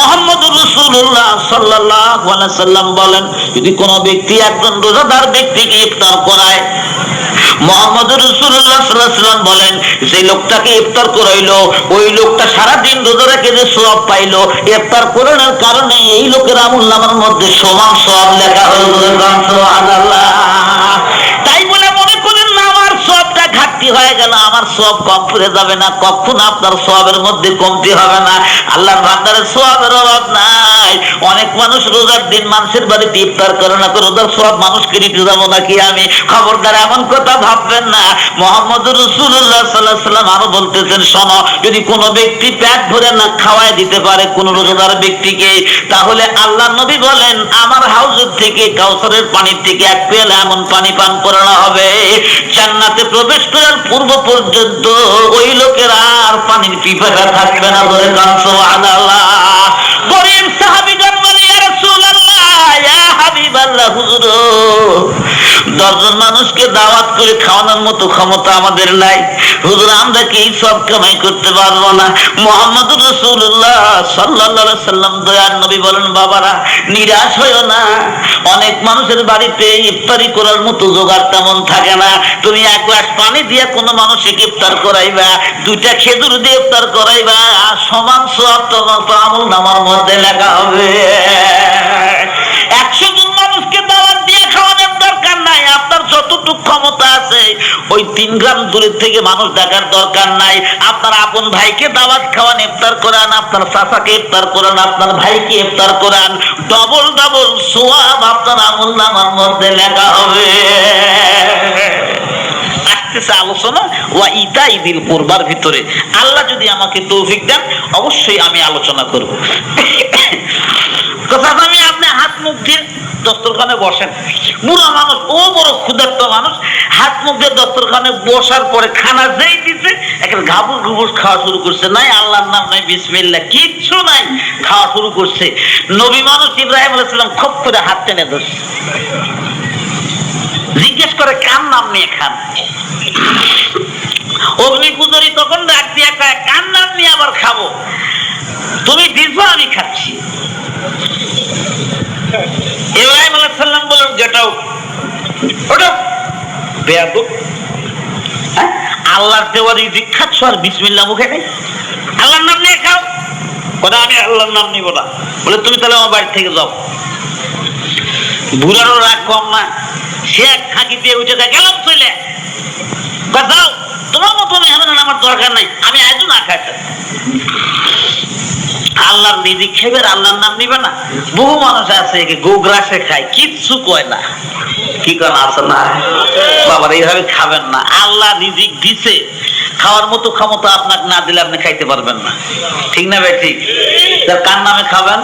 মোহাম্মদ রসুল্লাহ সাল্লাহ সাল্লাম বলেন, যদি কোনো ব্যক্তি একজন রোজাদার ব্যক্তিকে ইফতার করায় মোহাম্মদ রসুল্লাহ সাল্লাম বলেন সেই লোকটাকে ইফতার করাইলো, ওই লোকটা সারাদিন রোজা রেখে যে সব পাইলো, ইফতার করানোর কারণে এই লোকের আমুল নামার মধ্যে সমান সব লেখা হলো। হয়ে গেল, আমার সব কম পড়ে যাবে না, কখনো আপনার সবের মধ্যে কমতি হবে না। আল্লাহর ভান্ডারের সবের অভাব নাই। অনেক মানুষ রোজার দিন মানুষের বাড়িতে ইফতার করে না, তো রোজার সব মানুষকে দিতে যাব নাকি আমি? খবরদার এমন কথা ভাববেন না। মোহাম্মদ রসুল্লাহ সাল্লাহ সাল্লাম আরও বলতেছেন, শোনো, যদি কোনো ব্যক্তি পেট ভরে না খাওয়ায় দিতে পারে কোন রোজাদার ব্যক্তিকে, তাহলে আল্লাহ নবী বলেন, আমার হাউসের থেকে, কাউসারের পানির থেকে এক পেয়ালা এমন পানি পান করানো হবে। জান্নাতে প্রবেশ করার পূর্ব পর্যন্ত ওই লোকের আর পানির পিপাসা থাকবে না বলে গরিব সাহাবীগণ বলে ইয়া রাসূলুল্লাহ, ইয়া হাবিবাল্লাহ, হুজুর। দশজন মানুষকে দাওয়াত করে খাওয়ানোর মতো ক্ষমতা আমাদের নাই। হুজুর, আমরা কি সব কামাই করতে পারব না? মোহাম্মদ রসুল্লাহ সাল্লাহ সাল্লাম, দয়ার নবী বলেন, বাবারা, নিরাশ হইও না। অনেক মানুষের বাড়িতে ইফতারি করার মতো জোগাড় তেমন থাকে না। তুমি এক গ্লাস পানি দিয়ে কোনো মানুষকে ইফতার করাইবা, দুইটা খেজুর দিয়ে ইফতার করাইবা সমান সব তোমার তো আমল নামার মধ্যে লেখা হবে। ক্ষমতা আছে, ওই তিন গ্রাম দূরের থেকে মানুষ দেখার দরকার নাই। আপনার আপন ভাইকে দাওয়াত খাওয়ান, ইফতার করান, আপনার চাচাকে ইফতার করান, আপনার ভাইকে ইফতার করান। ডবল ডবল সোয়াব আপনার আমল নামার মধ্যে লেখা হবে। আলোচনা, ওয়া ইতা ইদিল কোরবার ভিতরে। আল্লাহ যদি আমাকে তৌফিক দেন, অবশ্যই আমি আলোচনা করব। আপনি হাত মুখ দিয়ে দস্তরখানে বসেন। বুড়া মানুষ, ও বড় ক্ষুধার্ত মানুষ, হাত মুখ দিয়ে দস্তরখানে বসার পরে খানা যেই দিছে একটা ঘাবুর ঘুবুর খাওয়া শুরু করছে। নাই আল্লাহর নাম, নাই বিসমিল্লাহ, কিচ্ছু নাই, খাওয়া শুরু করছে। নবী মানুষ ইব্রাহিম আলাইসালাম খপ করে হাত টেনে ধরছে। জিজ্ঞেস করে, কার নাম নিয়ে খান? অগ্নি পূজারি তখন ডাক দিয়ে কয়, কার নাম নিয়ে আবার খাব? তুমি দিস আমি খাচ্ছি। ইব্রাহিম আলাইহিস সালাম বললেন গেট আউট ওটা বেয়াদব। হ্যাঁ? আল্লাহর দেওয়া রিজিক খাচ্ছ আর বিসমিল্লাহ মুখে নেই আল্লাহর নাম নিয়ে খাও। বলে আমি আল্লাহর নাম নিব না। বলে, তুমি তাহলে আমার বাড়ি থেকে যাও। বুড়ারও রাগ কম না। সে এক খাঁকি দিয়ে উঠে যায়, গেলাম চলে যাও তোমার মতো মেহমান আমার দরকার নাই। আমি আজও না খাইতে আল্লাহর রিজিক খাইবে আর আল্লাহর নাম নিবে না। বহু মানুষ আছে গোগ্রাসে খায়, কিচ্ছু কয় না। কি কেন আছে না? বাবার, এইভাবে খাবেন না। আল্লাহ রিজিক দিছে, খাওয়ার মতো ক্ষমতা আপনাকে না দিলে আপনি খাইতে পারবেন না। ঠিক না ভাই, ঠিক? তার কার নামে খাবেন?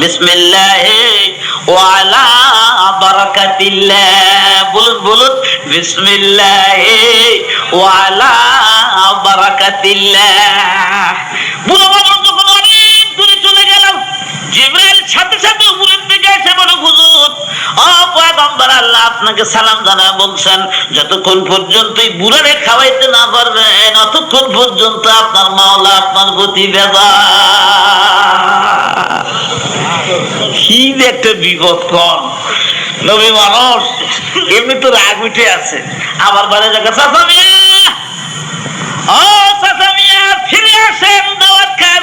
বিসমিল্লাহ ওয়ালা বারাকাতিল্লাহ। বলুন বলুন। বিসমিল্লাহ ওয়ালা বারাকাতিল্লাহ। বুড়ো জিব্রাইল সাথে সাথে উপরের দিকে এসে বলে, হুজুর, ও পয়গম্বর আল্লাহ, আপনাকে সালাম জানায় বলছেন, যতক্ষণ পর্যন্ত এই বুড়ারে খাওয়াইতে না পারবেন অতক্ষণ পর্যন্ত আপনার মাওলা আপনার প্রতি বেজা কি একটা বিপদ নবী মানুষ, এমনি তো রাগ উঠে আছে। আবার বারে জায়গা চাচা ও চাচা মিয়া, ফিরে আসেন, দাওয়াত খায়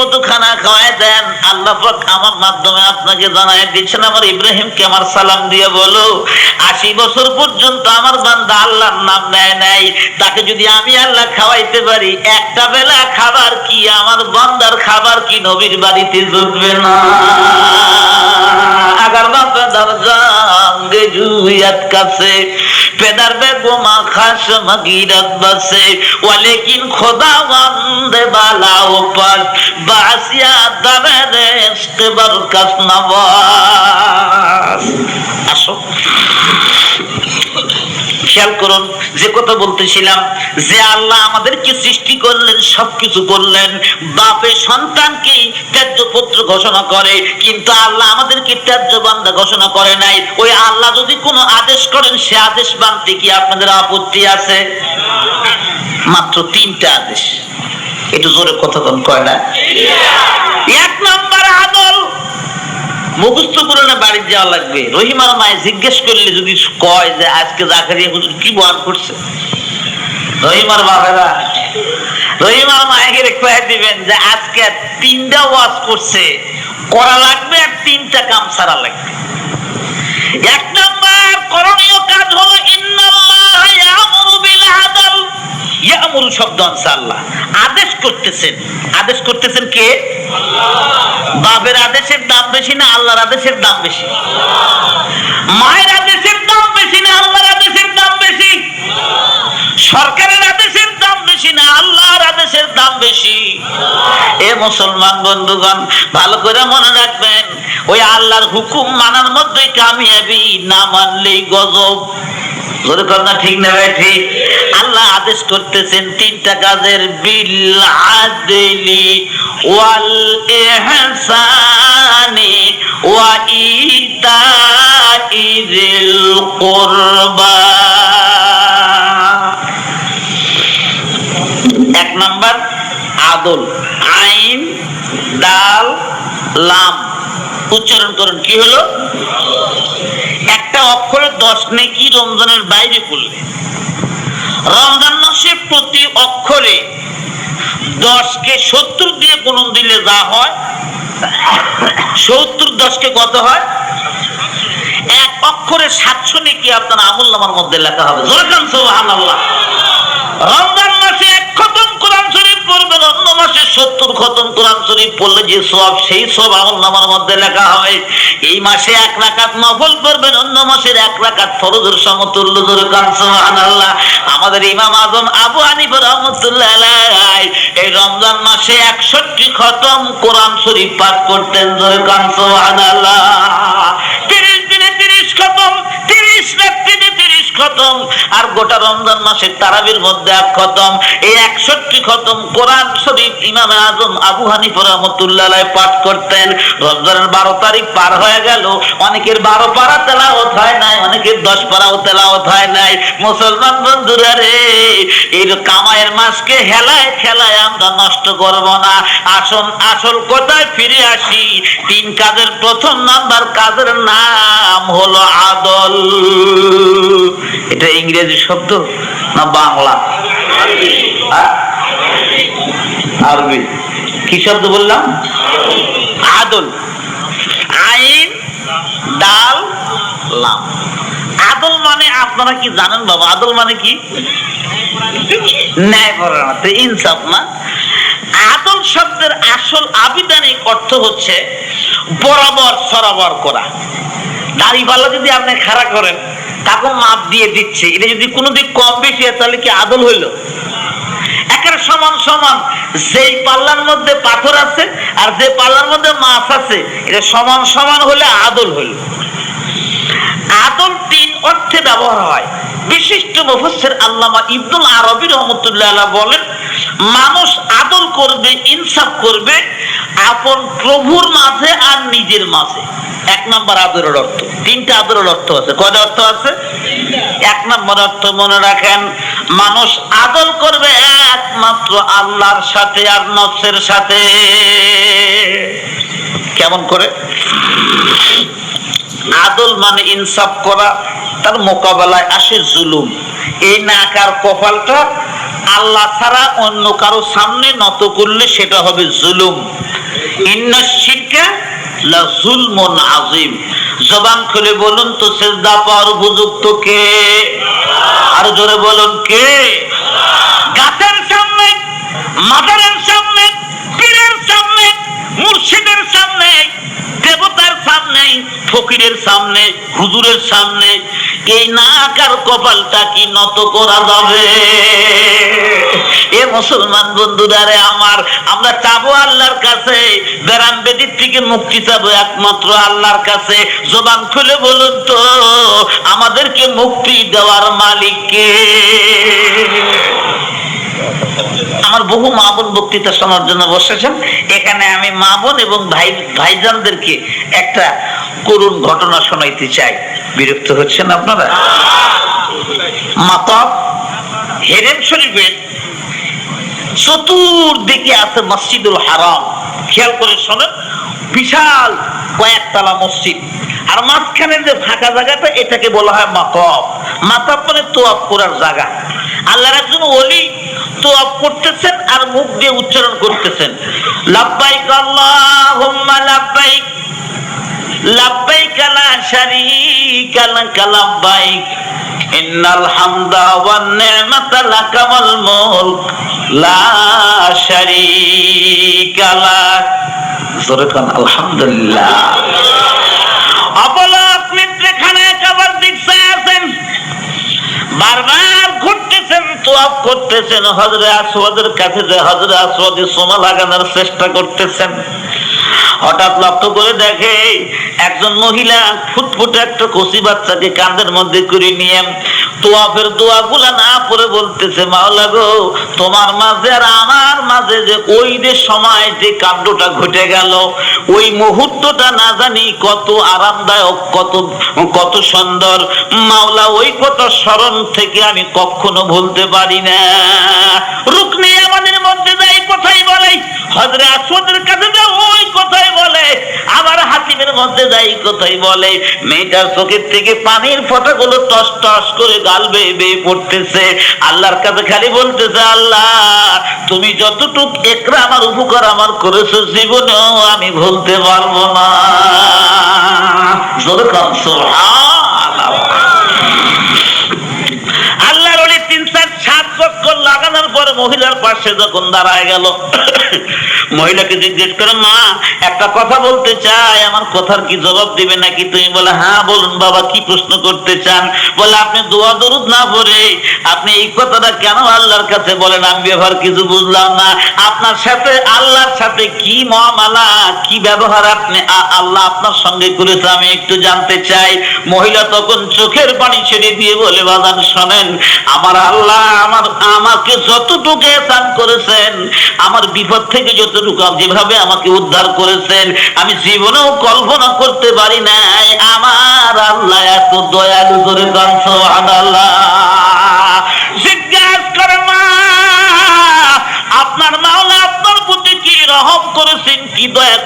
মতো খানা খাওয়াই দেন। আল্লাহ আমার মাধ্যমে আপনাকে জানাই দিচ্ছেন, আমার ইব্রাহিমকে আমার সালাম দিয়ে বলো, আশি বছর পর্যন্ত আমার বান্দা আল্লাহর নাম নেয় নাই। তাকে যদি আমি আল্লাহ খাওয়াইতে পারি, একটা বেলা খাবার কি, আমার বান্দার খাবার কি, নবীর বাড়িতে জুটবে না? আগার বাপে দরজাঙ্গে জুয়াত কাছে, পেদার বেগমা খাস মগিরত বসে। ওয়ালেকিন খোদা বন্দে বালা উপর বাসিয়া দরে রেস্ক বরকস নবাস আসো। খেয়াল করুন, যে কথা বলতেছিলাম, যে আল্লাহ আমাদেরকে সৃষ্টি করলেন, সবকিছু করলেন বাপে সন্তানকে ত্যায্য পুত্র ঘোষণা করে, কিন্তু আল্লাহ আমাদেরকে ত্যায্য বান্দা ঘোষণা করে নাই। ওই আল্লাহ যদি কোনো আদেশ করেন, সে আদেশ মানতে কি আপনাদের আপত্তি আছে? মাত্র তিনটা আদেশ। একটু জোরে কথা কয় না? এক নম্বর আদল মুখস্থ করে না বাড়ি যাওয়া লাগবে। রহিমার মায় জিজ্ঞেস করলে যদি কয় যে আজকে জাকারিয়া হুজুর কি বয়ান করছে? রহিমার বাবারা রহিমার মায়ের কয়ে দিবেন যে আজকে তিনটা ওয়াজ করছে, করা লাগবে আর তিনটা কাম সারা লাগবে। এক নম্বর করণীয় কাজ হলো আদল ইয়ামুরু শব্দ আনছে আল্লাহ। আদেশ করতেছেন। আদেশ করতেছেন কে? বাবের আদেশের দাম বেশি না আল্লাহর আদেশের দাম বেশি? মায়ের আদেশের দাম বেশি না আল্লাহর আদেশের দাম বেশি? সরকারের আদেশের দাম বেশি না আল্লাহর আদেশের দাম বেশি? এ মুসলমান বন্ধুগণ ভালো করে মনে রাখবেন ওই আল্লাহর হুকুম মানার মধ্যে কামিয়াবি না মানলেই গজব। ঠিক না ঠিক। আল্লাহ আদেশ করতেছেন, তিনটা কাজের বিল আদলি, ওয়াল ইহসানি ওয়া ইতাই কুরবা। এক নাম্বার, আদল, আইন, দাল, লাম। উচ্চারণ করুন, কি হলো? একটা অক্ষরে দশ নেকি রমজানের বাইরে পড়লে। রমজান মাসে প্রতি অক্ষরে দশকে সত্তর দিয়ে গুণন দিলে যা হয়, সত্তর দশকে কত হয়? এক অক্ষরে সাতশো নেকি আপনার আমল নামার মধ্যে লেখা হবে। রমজান মাসে এক খতম কোরআন শরীফ পড়বেন অন্য মাসে সত্তর খতম কোরআন শরীফ পড়লে যে সব, সেই সব আমল নামার মধ্যে লেখা হবে এই মাসে এক রাকাত নফল করবেন, অন্য মাসের এক রাকাত ফরজের সমতুল্য ধরে সুবহানাল্লাহ। আমাদের ইমাম আজম আবু হানিফা রহমতুল্লাহ এই রমজান মাসে একষট্টি খতম কোরআন শরীফ পাঠ করতেন ধরে সুবহানাল্লাহ। খতম, আর গোটা রমজান মাসের তারাবির মধ্যে এক খতম। এই একষট্টি খতম কোরআন শরীফ ইমাম আজম আবু হানিফ রহমতুল্লাহ পাঠ করতেন। রমজানের বারো তারিখ পার হয়ে গেল। অনেকের বারো পারা তেলাওত হয় নাই, অনেকের দশ পারাও তেলাওত হয় নাই। মুসলমান বন্ধুরা রে, এই কামায়ের মাসকে হেলায় খেলায় আমরা নষ্ট করব না। আসল আসল কথায় ফিরে আসি, তিন কাজের প্রথম নাম্বার কাজের নাম হলো আদল। এটা ইংরেজি শব্দ না বাংলা? হ্যাঁ? আরবি। কি শব্দ বললাম? আদল। আইন ডাল লাম। আদল মানে আপনারা কি জানেন বাবা? আদল মানে কি? ন্যায় পরায়ণতা ইনসাফ না? আদল শব্দের আসল আবিধানিক অর্থ হচ্ছে বরাবর সরাবর করা। দাড়িপাল্লা যদি আপনি খাড়া করেন তখন মাপ দিয়ে দিচ্ছে। এটা যদি কোনো দিক কম বেশি হয় তাহলে কি আদল হইল? একের সমান সমান, যেই পাল্লার মধ্যে পাথর আছে আর যে পাল্লার মধ্যে মাছ আছে, এটা সমান সমান হলে আদল হইল। আদল তিন অর্থে ব্যবহার হয়। বিশিষ্ট মুফাসসির আল্লামা ইবনুল আরবি রহমতুল্লাহ বলেন, মানুষ আদল করবে, ইনসাফ করবে আপন প্রভুর মাঝে আর নিজের মাঝে। এক নম্বর আদরের অর্থ। তিনটা আদরের অর্থ আছে। কয়টা অর্থ আছে? এক নম্বর অর্থ মনে রাখেন, মানুষ আদল করবে একমাত্র আল্লাহর সাথে আর নফসের সাথে। কেমন করে? আদল মানে ইনসাফ করা, তার মোকাবেলায় আসে জুলুম। এই নাকার কপালটা আল্লাহ ছাড়া অন্য কারও সামনে নত করলে সেটা হবে জুলুম। আজিম জবান খুলে বলুন তো, সেজদা পাওয়ার উপযুক্ত কে? আর জোরে বলুন কে? গাছের সামনে মাদারের সামনে মুর্শিদের সামনে, দেবতার সামনে, ফকিরের সামনে, হুজুরের সামনে, এই নাক আর কপালটা কি নত করা যাবে? এ মুসলমান বন্ধুরা রে আমার, আমরা চাবো আল্লাহর কাছে, বেরাম বেদির থেকে মুক্তি চাবো একমাত্র আল্লাহর কাছে। জবান খুলে বলুন তো, আমাদেরকে মুক্তি দেওয়ার মালিক কে? আমার বহু মা বোন বক্তৃতা শোনার জন্য বসেছেন। এখানে আমি মা বোন এবং ভাই, ভাইজানদেরকে একটা করুণ ঘটনা শোনাইতে চাই। বিরক্ত হচ্ছেন আপনারা? মাতব, হেরেম শরীফের চতুর্দিকে আছে মসজিদুল হারাম। খেয়াল করে শোনেন, বিশাল কয়েকতলা মসজিদ। আর মাঝখানে যে ফাঁকা জায়গাটা, এটাকে বলা হয় মাতব। মাতব মানে তোয়াব করার জায়গা। আল্লাহর একজন ওলি তোয়াব করতেছেন আর মুখ দিয়ে উচ্চারণ করতেছেন। লাব্বাইক আল্লাহুম্মা লাব্বাইক লাব্বাইক লা শারীকা লাব্বাইক। ইন্নাল হামদা ওয়ান নি'মাতা মুলক, লা শারীকা লাক জোরে কোন, আলহামদুলিল্লাহ। কাবার আছেন বারবার তোয়াব করতেছেন হজরে আসওয়াদের কাছে যে হজরে আসওয়াদে সোনা লাগানোর চেষ্টা করতেছেন। হঠাৎ লক্ষ্য করে দেখে একজন মহিলা ফুটফুটে একটা কচি বাচ্চাকে কাঁধের মধ্যে করে নিয়ে তোয়াফের না বলতেছে, মাওলা গো, তোমার মাঝে আর আমার মাঝে যে ওই যে সময় যে কাণ্ডটা ঘটে গেল, ওই মুহূর্তটা না জানি কত আরামদায়ক, কত কত সুন্দর। মাওলা, ওই কত স্মরণ থেকে আমি কখনো ভুলতে পারি না। রুকনি আমাদের মধ্যে হজরে আসওয়াদের কাছে যে ওই কথাই বলে। আবার হাতিমের মধ্যে যাই কথাই বলে। মেয়েটার চোখের থেকে পানির ফোঁটাগুলো টস টস করে গাল বেয়ে বেয়ে পড়তেছে। আল্লাহর কাছে খালি বলতেছে, আল্লাহ, তুমি যতটুক একরা আমার উপকার আমার করেছ, জীবনেও আমি ভুলতে পারব না জোরে কম আল্লাহর ওলি তিন চার সাত চক্কর লাগানোর পরে পাশে যখন দাঁড়ায় গেল, মহিলাকে জিজ্ঞেস করে, মা, একটা কথা বলতে চাই, আমার কথার কি জবাব দিবে নাকি? তুমি বলে হ্যাঁ বলুন বাবা, কি প্রশ্ন করতে চান? বলে, আপনি দোয়া দরুদ না পড়ে, আপনি এই কথাটা কেন আল্লাহর কাছে বলেন? আমি ব্যবহার কিছু বুঝলাম না। আপনার সাথে, আল্লাহর সাথে কি মহামালা, কি ব্যবহার আপনি আল্লাহ আপনার সঙ্গে করেছে, আমি একটু জানতে চাই। মহিলা তখন চোখের পানি ছেড়ে দিয়ে বলে, বাজান, শোনেন, আমার আল্লাহ আমার, আমাকে যতটুকু করেছেন, আমার বিপদ থেকে যতটুকু যেভাবে আমাকে উদ্ধার করেছেন, আমি জীবনেও কল্পনা করতে পারি নাই। আমার আল্লাহ এত দয়ালু করে সুবহানাল্লাহ।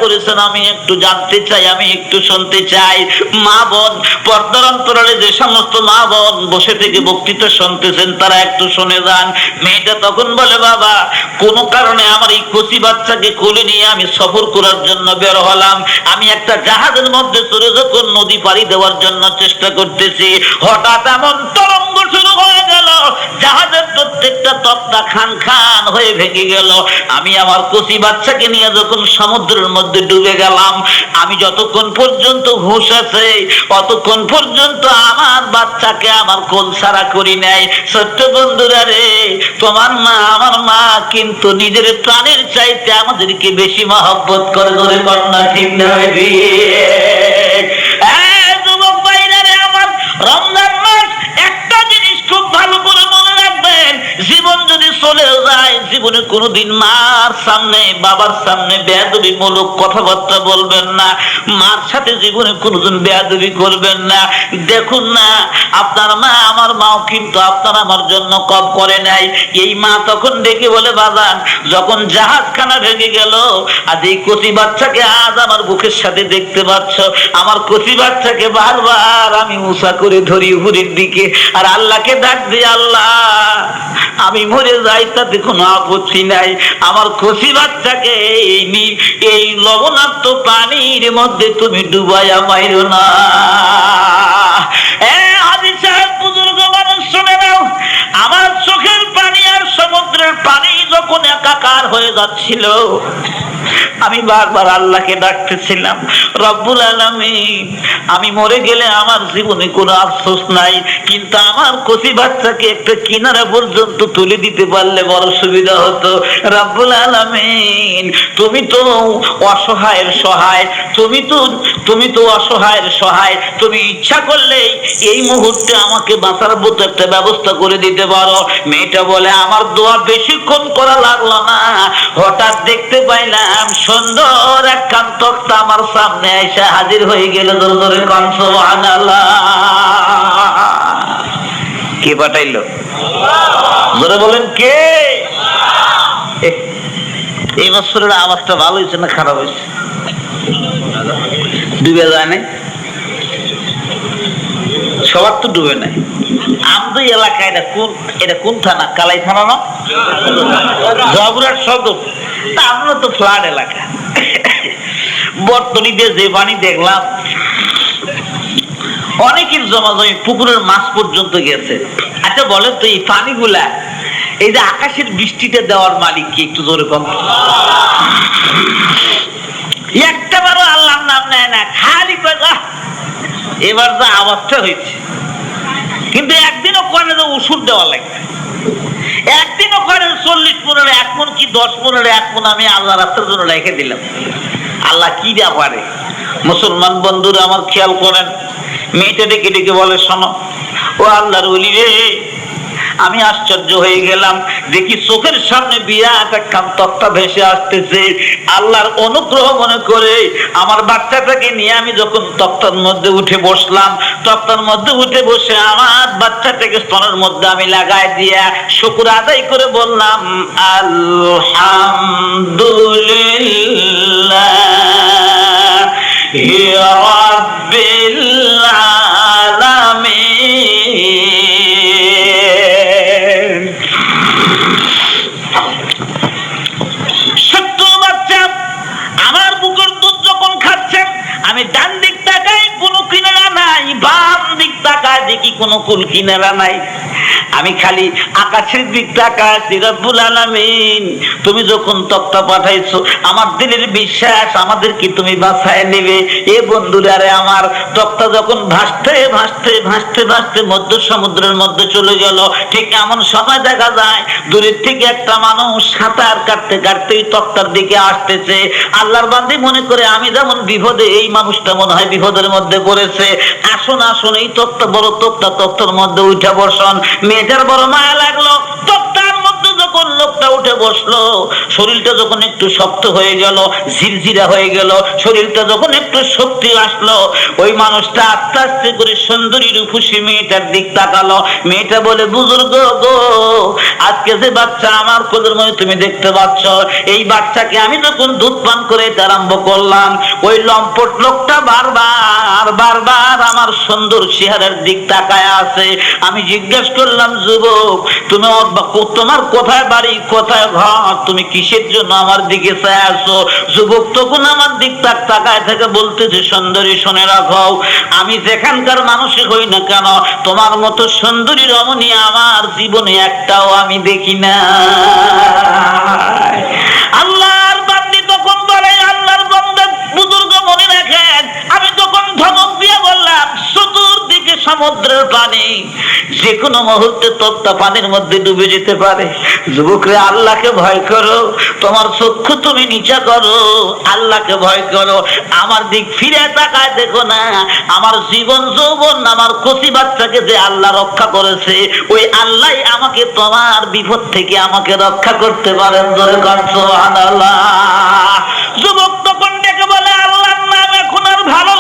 করেছেন, আমি একটু জানতে চাই, আমি একটু শুনতে চাই। মা বোন, পর্দার অন্তরালে যে সমস্ত মা বোন বসে থেকে বক্তৃতা শুনতেছেন, তারা একটু শুনে যান। মেয়েটা তখন বলে, বাবা, কোনো কারণে আমার এই কচি বাচ্চাকে কোলে নিয়ে আমি সফর করার জন্য বের হলাম। আমি একটা জাহাজের মধ্যে চড়ে যখন নদী পাড়ি দেওয়ার জন্য চেষ্টা করতেছি, হঠাৎ এমন তরঙ্গ শুরু হয়ে জাহাজের প্রত্যেকটা তক্তা খান খান হয়ে ভেঙে গেল। আমি আমার কচি বাচ্চাকে নিয়ে যখন সমুদ্রের মধ্যে ডুবে গেলাম, আমি যতক্ষণ পর্যন্ত হুঁশ আছে, অতক্ষণ পর্যন্ত আমার বাচ্চাকে আমার কোল ছাড়া করি নাই। সত্য বন্ধুরা রে, তোমার মা, আমার মা কিন্তু নিজের প্রাণের চাইতে আমাদেরকে বেশি মহব্বত করে, ধরে কন্যা ঠিক নয় জীবনে কোনোদিন মার সামনে, বাবার সামনে বেয়াদবি মূলক কথাবার্তা বলবেন না। মার সাথে জীবনে কোনোদিন বেয়াদবি করবেন না। দেখুন না, আপনার মা আমার মাও কিন্তু আপনার আমার জন্য কব করে নাই এই মা তখন ডেকে বলে, বাজান, যখন জাহাজখানা ভেঙে গেল, আজ এই কচি বাচ্চাকে আজ আমার বুকের সাথে দেখতে পাচ্ছ। আমার কচি বাচ্চাকে বারবার আমি উষা করে ধরি উপরের দিকে। আর আল্লাহকে ডাক দিই আল্লাহ, আমি মরে যাই, তাতে কোনো আপত্তি নাই। আমার খুশি বাচ্চাকে এই এই লবণাক্ত পানির মধ্যে তুমি ডুবাইয়া মাইরো না। আমার চোখের পানি আর সমুদ্রের পানি যখন একাকার হয়ে যাচ্ছিল আমি বারবার আল্লাহকে ডাকতেছিলাম, রব্বুল আলমে আমি মরে গেলে আমার জীবনে কোনো আফসোস নাই, কিন্তু আমার কচি বাচ্চাকে একটা কিনারা পর্যন্ত তুলে দিতে পারলে বড় সুবিধা হতো। রব্বুল আলামিন তুমি তো অসহায়ের সহায়, তুমি তো তুমি তো অসহায়ের সহায়। তুমি ইচ্ছা করলে এই মুহূর্তে আমাকে বাঁচার মতো একটা ব্যবস্থা করে দিতে পারো। মেয়েটা বলে, আমার দোয়া বেশিক্ষণ করা লাগল না। হঠাৎ দেখতে পাইলাম সুন্দর এক কান আমার সামনে এসে হাজির হয়ে গেল। ধরে ধরে কংস কে পাঠাইলো? ধরে বলেন কে? এই বছরের আওয়াজটা ভালো হয়েছে না খারাপ হয়েছে? ডুবে যায় নাই? সবার তো ডুবে নাই। আমাদের এলাকায় এটা কোন এটা কোন থানা? কালাই থানা না? জবরাট সদর। তা আমরা তো ফ্লাড এলাকা। বর্তনীতে যে পানি দেখলাম, অনেকের জমা জমি পুকুরের মাছ পর্যন্ত গেছে। আচ্ছা বলেন তো এই পানিগুলা এই যে আকাশের বৃষ্টিতে দেওয়ার মালিক কি একটু জোরে কম? একটা বারো আল্লাহর নাম নেয় না, খালি এবার যা আওয়াজটা হয়েছে। কিন্তু একদিনও করে যে ওষুধ দেওয়া লাগবে একদিনও করে চল্লিশ পনেরো, এক মন কি দশ পনেরো, এক মন আমি আল্লাহ রাস্তার জন্য রেখে দিলাম। আল্লাহ কি ব্যাপারে? মুসলমান বন্ধুরা আমার খেয়াল করেন, মেয়েটা ডেকে ডেকে বলে, শোনো, ও আল্লাহর ওলি রে আমি আশ্চর্য হয়ে গেলাম। দেখি চোখের সামনে বিরাট একটা তক্তা ভেসে আসতেছে। আল্লাহর অনুগ্রহ মনে করে আমার বাচ্চাটাকে নিয়ে আমি যখন তক্তার মধ্যে উঠে বসলাম, তক্তার মধ্যে উঠে বসে আমার বাচ্চাটাকে স্তনের মধ্যে আমি লাগাই দিয়া শুকুর আদায় করে বললাম, আলহামদুলিল্লাহ কোনো কুল কিনারা নাই। আমি খালি আকাশের দিক রব্বুল আলামিন। তুমি যখন তক্তা পাঠাইছো, আমার দিলের বিশ্বাস আমাদেরকে তুমি বাঁচায় নেবে। এ বন্ধুরা, আরে আমার তক্তা যখন ভাসতে ভাসতে ভাসতে ভাসতে মধ্য সমুদ্রের মধ্যে চলে গেল, ঠিক এমন সময় দেখা যায়, দূরের থেকে একটা মানুষ সাঁতার কাটতে কাটতে তক্তার দিকে আসতেছে। আল্লাহর বান্দি মনে করে, আমি যেমন বিপদে, এই মানুষটা মনে হয় বিপদের মধ্যে পড়েছে। আসুন আসুন, এই তক্তা, বড় তক্তা, তক্তার মধ্যে উঠে বসন। মেয়েটার বড় মায়া লাগল। লোকটা উঠে বসল। শরীরটা যখন একটু শক্ত হয়ে গেল, ঝিরঝিরা হয়ে গেল, শরীরটা যখন একটু শক্তি আসলো, ওই মানুষটা আস্তে আস্তে করে সুন্দরী রূপসী মেয়েটার দিক তাকালো। মেয়েটা বলে, বুজুর্গ গো, আজকে যে বাচ্চা আমার কোলের মধ্যে তুমি দেখতে পাচ্ছ, এই বাচ্চাকে আমি যখন দুধ পান করে আরম্ভ করলাম, ওই লম্পট লোকটা বারবার বারবার আমার সুন্দর চেহারার দিক তাকায় আছে। আমি জিজ্ঞেস করলাম, যুবক, তুমি তোমার কোথায় বাড়ি কোথায় ঘর তুমি কিসের জন্য আমার দিকে আসো? যুবক তখন আমার দিক তাক তাকায় থেকে বলতেছে সুন্দরী, শুনে রাখো। আমি যেখানকার মানুষই হই না কেন, তোমার মতো সুন্দরী রমণী আমার জীবনে একটাও আমি দেখি না। আল্লাহর বান্দি তখন বলে, আল্লাহর বুজুর্গ মনে রাখেন, আমি তখন ধমক দিয়ে বললাম, চতুর্দিকে সমুদ্রের পানি। যে কোনো মুহূর্তে তপ্তা পানির মধ্যে ডুবে যেতে পারে। যুবকরে, আল্লাহকে ভয় করো, তোমার চক্ষু তুমি নিচা করো, আল্লাহকে ভয় করো। আমার দিক ফিরে তাকায় দেখো না, আমার জীবন যৌবন, আমার কচি বাচ্চাকে যে আল্লাহ রক্ষা করেছে, ওই আল্লাহ আমাকে তোমার বিপদ থেকে আমাকে রক্ষা করতে পারেন ধরে করছ আল্লাহ যুবক তখন ডেকে বলে, আল্লাহর নাম এখন আর ভালো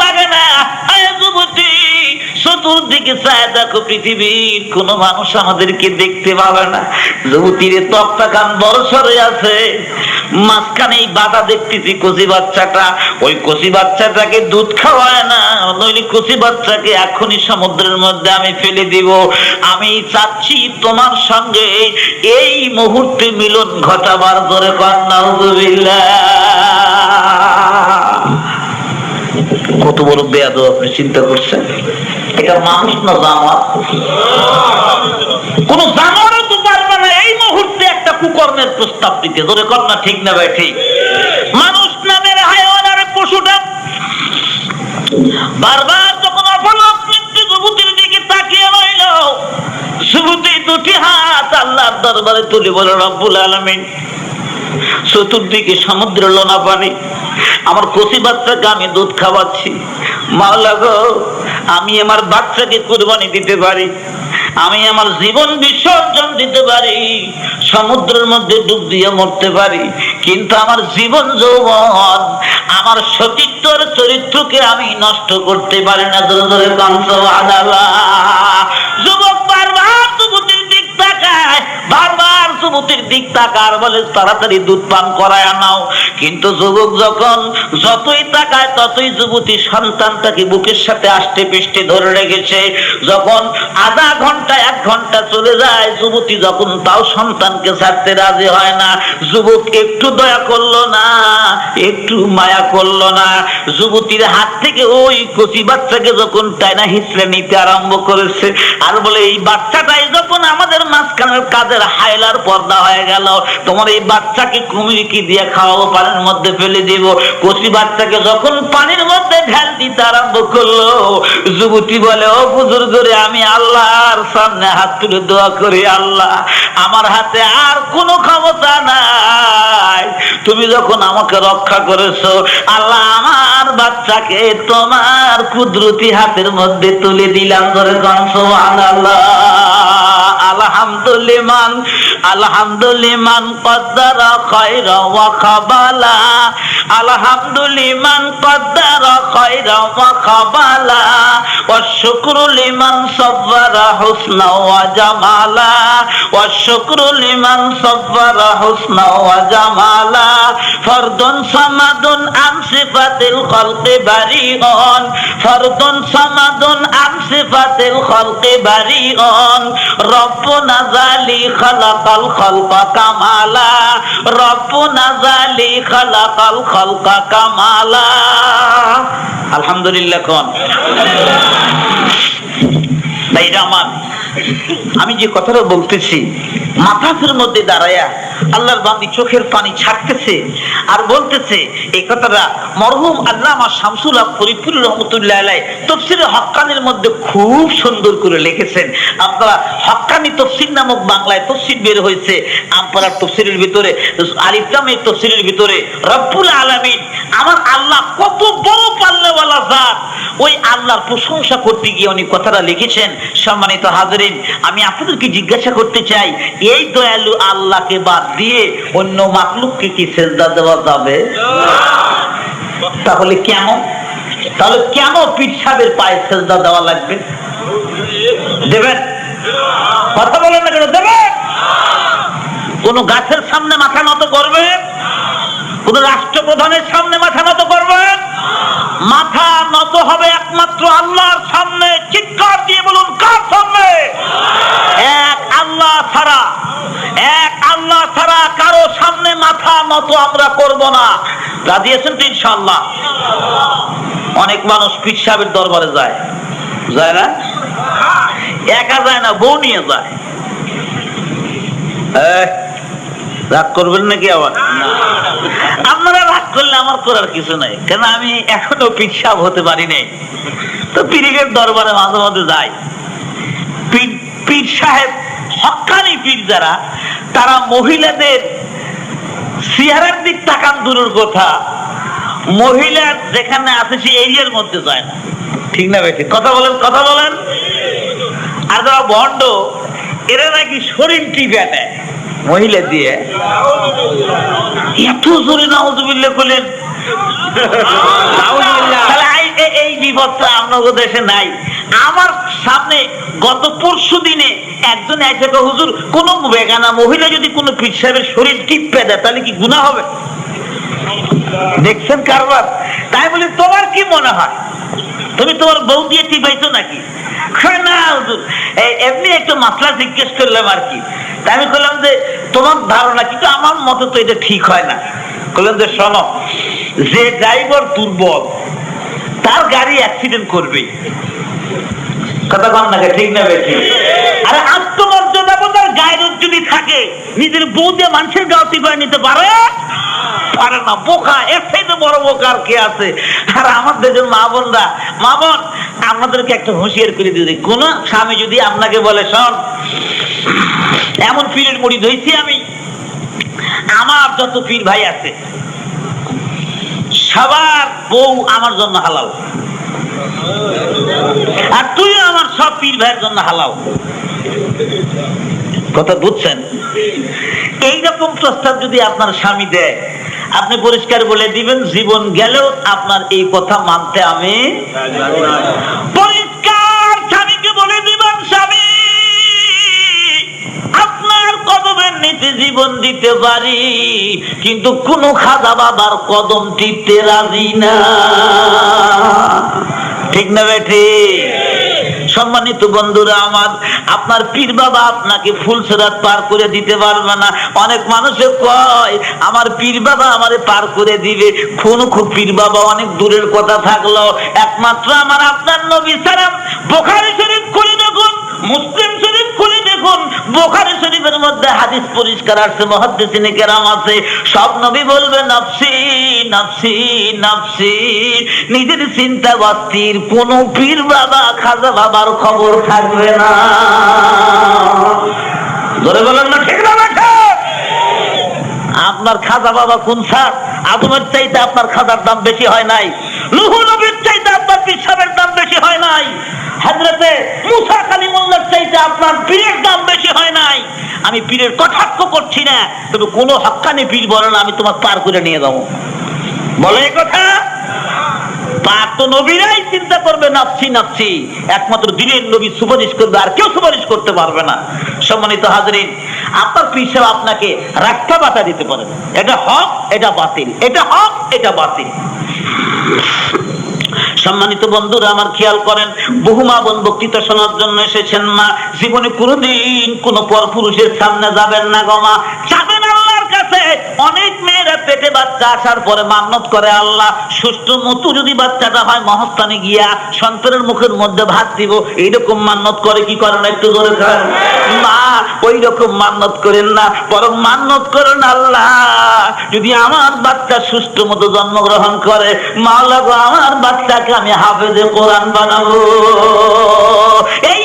চতুর্দিকে চায় দেখো পৃথিবীর কোন মানুষ আমাদেরকে দেখতে পাবে না। যুবতীর তপ্তা কান বড় সরে আছে। মাঝখানে এই বাধা দেখতেছি কচি বাচ্চাটা। ওই কচি বাচ্চাটাকে দুধ খাওয়ায় না, নইলে কচি বাচ্চাকে এখনই সমুদ্রের মধ্যে আমি ফেলে দিব। আমি চাচ্ছি তোমার সঙ্গে এই মুহূর্তে মিলন ঘটাবার ধরে কন্যা কত বড় বেয়াদ আপনি চিন্তা করছেন? এটা মানুষ না জানোয়ার? কোন জানোয়ারও তো পারবে না, এই মুহূর্তে একটা কুকর্মের প্রস্তাব দিতে। ধরে কর না, ঠিক না ভাই, ঠিক। মানুষ নামের হায়ওয়ান আর পশুটা। বারবার যখন অপলাপ মৃত্যু যুবতীর দিকে তাকিয়ে রইল শুরুতে দুটি হাত আল্লাহর দরবারে তুলে বলে, রব্বুল আলমিন, চতুর্দিকে সমুদ্র লোনা পানি, আমার কচি কচিবাতটাকে আমি দুধ খাওয়াচ্ছি। মা গো আমি আমার বাচ্চাকে কুরবানি দিতে পারি, আমি আমার জীবন বিসর্জন দিতে পারি, সমুদ্রের মধ্যে ডুব দিয়ে মরতে পারি। কিন্তু আমার জীবন যৌবন, আমার সতীত্বর চরিত্রকে আমি নষ্ট করতে পারি না। ধরে ধরে কংস যুবক যুবতীর দিক তাকার বলে তাড়াতাড়ি দুধ পান করায় নাও। কিন্তু যুবক যখন যতই তাকায়, ততই যুবতী সন্তানটাকে বুকের সাথে আষ্টে পিষ্টে ধরে রেখেছে। যখন আধা ঘণ্টা, এক ঘণ্টা চলে যায়, যুবতী যখন তাও সন্তানকে ছাড়তে রাজি হয় না, যুবক একটু দয়া করল না, একটু মায়া করল না। যুবতীর হাত থেকে ওই কচি বাচ্চাকে যখন টাইনা হিসলে নিতে আরম্ভ করেছে, আর বলে, এই বাচ্চাটাই যখন আমাদের মাঝখানের কাজের হাইলার পর্দা হয়ে গেল। তোমার এই বাচ্চাকে কুমির কি দিয়ে খাওয়াবো, পানির মধ্যে ফেলে দিব। কচি বাচ্চাকে যখন পানির মধ্যে ঢাল দিতে আরম্ভ করল, যুবতী বলে, ও বুজুর করে আমি আল্লাহর সামনে হাত তুলে দোয়া করি, আল্লাহ, আমার হাতে আর কোনো ক্ষমতা নাই। তুমি যখন আমাকে রক্ষা করেছ, আল্লাহ আমার বাচ্চাকে তোমার কুদরতি হাতের মধ্যে তুলে দিলাম। ধরে কংস আল্লাহ আলহামদুলিমান আলহামদুলিমান খয়রা ওয়া খাবালা। আলহামদুলিমান খয়রা ওয়া খাবালা। ওয়া শুকরু লিমান সাব্বারা হুসনা জামালা। ওয়া শুকরু লিমান সাব্বারা হুসনা জামালা। ফরদুন সামাদুন আন সিফাতিল খালqi বারিউন ফরদুন সামাদুন আন সিফাতিল খালqi বারিউন রব্বুনা জালি কামালা। জালি কামালা। আলহামদুলিল্লাহ কোন? তাই আমার আমি যে কথাটা বলতেছি, মাথাফের মধ্যে দাঁড়ায়া আল্লাহর বান্দি চোখের পানি ছাড়তেছে আর বলতেছে, এই কথাটা মরহুম আল্লামা শামসুল হক ফরিদপুর রহমতুল্লাহ আলাই তফসিরে হক্কানির মধ্যে খুব সুন্দর করে লিখেছেন। আপনারা হক্কানি তফসির নামক বাংলায় তফসির বের হয়েছে, আপনারা তফসিরের ভিতরে আলিফলামের তফসিরের ভিতরে, রব্বুল আলামিন আমার আল্লাহ কত বড় পাল্লাওয়ালা জাত। ওই আল্লাহর প্রশংসা করতে গিয়ে উনি কথাটা লিখেছেন, সম্মানিত হাজরিন আমি আপনাদেরকে জিজ্ঞাসা করতে চাই, এই দয়ালু আল্লাহকে বাদ দিয়ে অন্য মাকলুককে কি সেজদা দেওয়া যাবে? তাহলে কেন তাহলে কেন পীর সাহেবের পায়ে সেজদা দেওয়া লাগবে? দেবেন? কথা বলেন না কেন? দেবেন? কোন গাছের সামনে মাথা নত করবেন? কোন রাষ্ট্রপ্রধানের সামনে মাথা নত করবেন? মাথা নত হবে একমাত্র আল্লাহর সামনে। চিৎকার দিয়ে বলুন, কার সামনে? এক আল্লাহ ছাড়া, এক আল্লাহ ছাড়া কারও সামনে মাথা নত আমরা করব না। রাজি আছেন তো ইনশাল্লাহ অনেক মানুষ পীর সাহেবের দরবারে যায়। যায় না? একা যায় না, বউ নিয়ে যায়। রাগ করবেন নাকি আবার? আপনারা রাগ করলে আমার করার কিছু নাই। কেন আমি এখনও পিসাব হতে পারি নাই। তো পীরের দরবারে মাঝে মাঝে যাই। পীর- সাহেব হকানি পীর যারা, তারা মহিলাদের চেহারার দিক তাকান দূরের কথা। মহিলা যেখানে আছে সে এরিয়ার মধ্যে যায় না। ঠিক না বেশি কথা বলেন কথা বলেন। আর যারা বন্ড, এরা নাকি শরীর টিপে নেয় মহিলা দিয়ে। এত জোরে নাউজুবিল্লা করলেন। এই- বিপদটা আপনার দেশে নাই। আমার সামনে গত পরশু দিনে একজন এসে হুজুর, কোন বেগানা মহিলা যদি কোনো পীর সাহেবের শরীর টিপে দেয়, তাহলে কি গুণা হবে? দেখছেন কারবার? তাই বলি, তোমার কি মনে হয়? তুমি তোমার বউ দিয়ে টিপাইছো নাকি? এমনি একটু মাসলা জিজ্ঞেস করলাম আর কি। তাই আমি বললাম যে, তোমার ধারণা কিন্তু আমার মতে তো এটা ঠিক হয় না। বললাম যে, শোনো, যে ড্রাইভার দুর্বল, তার গাড়ি অ্যাক্সিডেন্ট করবে কথা কম ঠিক না বেশি আরে যদি থাকে নিজের বউ দিয়ে মানুষের গাও টিপায় নিতে পারে পারে না, বোকা, এর থেকে বড় বোকা আর কে আছে? আর আমাদের যে মা বোনরা, মা বোন, আমাদেরকে একটা হুঁশিয়ার করে দিতে কোন স্বামী যদি আপনাকে বলে, শোন, এমন পীরের মুড়ি ধইছি আমি, আমার যত পীর ভাই আছে, সবার বউ আমার জন্য হালাল। আর তুইও আমার সব পীর ভাইয়ের জন্য হালাল। কথা বুঝছেন? এইরকম প্রস্তাব যদি আপনার স্বামী দেয়, আপনি পরিষ্কার বলে দিবেন, জীবন গেলেও আপনার এই কথা মানতে আমি পরিষ্কার স্বামীকে বলে দিবেন, স্বামী, আপনার জীবন দিতে পারি, কিন্তু কোন খাজা বাবার কদম টিপতে রাজি না। ঠিক না বেঠি সম্মানিত বন্ধুরা, আমার, আপনার পীর বাবা আপনাকে ফুল ফুলসরাত পার করে দিতে পারবে না। অনেক মানুষে কয়, আমার পীর বাবা আমারে পার করে দিবে। কোন খুব পীর বাবা, অনেক দূরের কথা থাকল। একমাত্র আমার আপনার নবী সালাম বোখারি শরীফ খুলে দেখুন, মুসলিম শরীফ খুলে দেখুন, বোখারি মধ্যে হাদিস পরিষ্কার আসছে মহাদ্দেশিনে কেরাম আছে। সব নবী বলবে, নফসি নফসি নফসি। নিজের চিন্তা বাস্তির কোন পীর বাবা, খাজা বাবার খবর থাকবে না। ধরে বলেন না, ঠিক না আপনার খাজা বাবা কোন স্যার? আদমের চাইতে আপনার খাজার দাম বেশি হয় নাই। নুহু নবীর চাইতে আপনার পিসাবের দাম বেশি হয় নাই। হাজরতে মুসা কালিমুল্লার চাইতে আপনার পীরের দাম বেশি হয় নাই। আমি পীরের কটাক্ষ করছি না, তবে কোন হক্কানি পীর বলে না, আমি তোমার পার করে নিয়ে যাব। বলে কথা? পাক তো নবীরাই চিন্তা করবে নাপছি নাপছি একমাত্র দিনের নবী সুপারিশ করবে, আর কেউ সুপারিশ করতে পারবে না। সম্মানিত হাজরিন, আপনার পিসাব আপনাকে রাস্তা বাতা দিতে পারেন। এটা হক, এটা বাতিল। এটা হক, এটা বাতিল। সম্মানিত বন্ধুরা, আমার খেয়াল করেন, বহু মা বোন বক্তৃতা শোনার জন্য এসেছেন মা। জীবনে কোনোদিন কোনো পর পুরুষের সামনে যাবেন না গো মা। যাবেন কাছে অনেক মেয়েরা পেটে বাচ্চা আসার পরে মান্নত করে, আল্লাহ সুস্থ মতো যদি বাচ্চাটা হয় গিয়া সন্তানের মুখের মধ্যে ভাত দিব। এইরকম মান্নত করে কি করে না একটু মা ওই রকম মান্নত করেন না, বরং মান্নত করেন আল্লাহ। যদি আমার বাচ্চা সুস্থ মতো জন্মগ্রহণ করে আমার বাচ্চাকে আমি হাফেজে কোরআন বানাবো। এইরকম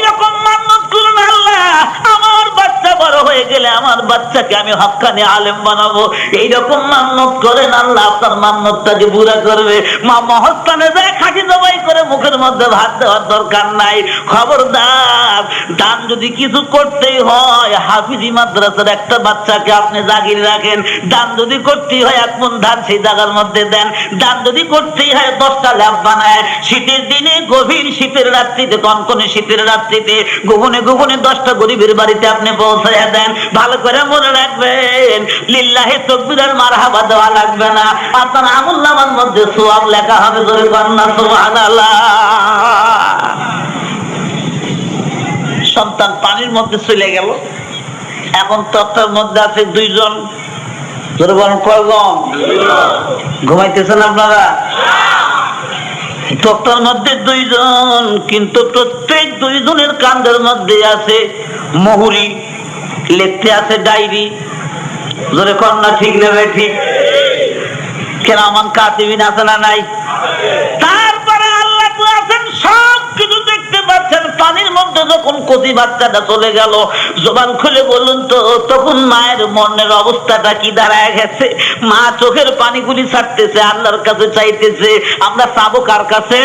বড় হয়ে গেলে আমার বাচ্চাকে আমি হক্কানি আলেম বানাবো। এইরকম মান্নত করেন আল্লাহ আপনার মান্নতটাকে পুরা করবে। মা মহস্থানে যায় খাসি জবাই করে মুখের মধ্যে ভাত দেওয়ার দরকার নাই। খবরদার, দান যদি কিছু করতেই হয়, হাফিজি মাদ্রাসার একটা বাচ্চাকে আপনি জাগিয়ে রাখেন। দান যদি করতেই হয়, এক মন ধান সেই জায়গার মধ্যে দেন। দান যদি করতেই হয়, দশটা ল্যাব বানায়। শীতের দিনে গভীর শীতের রাত্রিতে, কনকনে শীতের রাত্রিতে, গোপনে গোপনে দশটা গরিবের বাড়িতে আপনি পৌঁছায় দেন, ভালো করে মনে রাখবেন, লিল্লাহে তকবির আর মারহাবা দেওয়া লাগবে না। আপনার আমুল নামার মধ্যে সোয়াব লেখা হবে ধরে সন্তান পানির মধ্যে চলে গেল। এখন তত্ত্বের মধ্যে আছে দুইজন। ঘুমাইতেছেন আপনারা? তত্ত্বের মধ্যে দুইজন, কিন্তু প্রত্যেক দুইজনের কান্দের মধ্যে আছে মহুরি। লিখতে আছে ডায়েরি। জোরে কন্যা ঠিক নেবে ঠিক? কেরামান কাতিবিন আছে না নাই? তারপরে আল্লাহ তো আছেন, সব কিছু দেখতে পাচ্ছেন। পানির মধ্যে যখন কচি বাচ্চাটা চলে গেল, জবান খুলে বলুন তো তখন মায়ের মনের অবস্থাটা কি দাঁড়ায় গেছে? মা চোখের পানিগুলি ছাড়তেছে, আল্লাহর কাছে চাইতেছে, আমরা চাবো কার কাছে?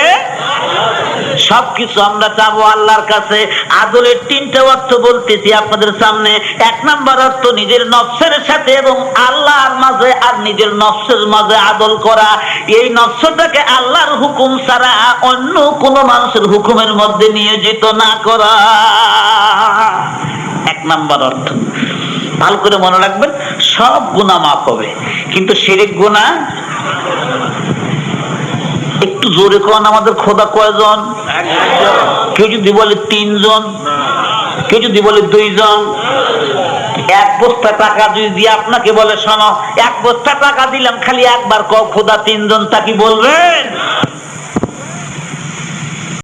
সবকিছু আমরা চাবো আল্লাহর কাছে। আদলের তিনটা অর্থ বলতেছি আপনাদের সামনে। এক নাম্বার অর্থ নিজের নফসের সাথে এবং আল্লাহর মাঝে আর নিজের নফসের মাঝে আদল করা। এই নফসটাকে আল্লাহর হুকুম ছাড়া অন্য কোনো মানুষের হুকুমের মধ্যে নিয়োজিত না করা। এক নাম্বার অর্থ। ভালো করে মনে রাখবেন, সব গুণা মাফ হবে। কিন্তু শিরিক গুণা একটু জোরে কোন আমাদের খোদা কয়জন? কেউ যদি বলে তিনজন, কেউ যদি বলে দুইজন, এক বস্তা টাকা যদি দিয়ে আপনাকে বলে, শোনো, এক বস্তা টাকা দিলাম, খালি একবার ক খোদা তিনজন তা কি বলবেন?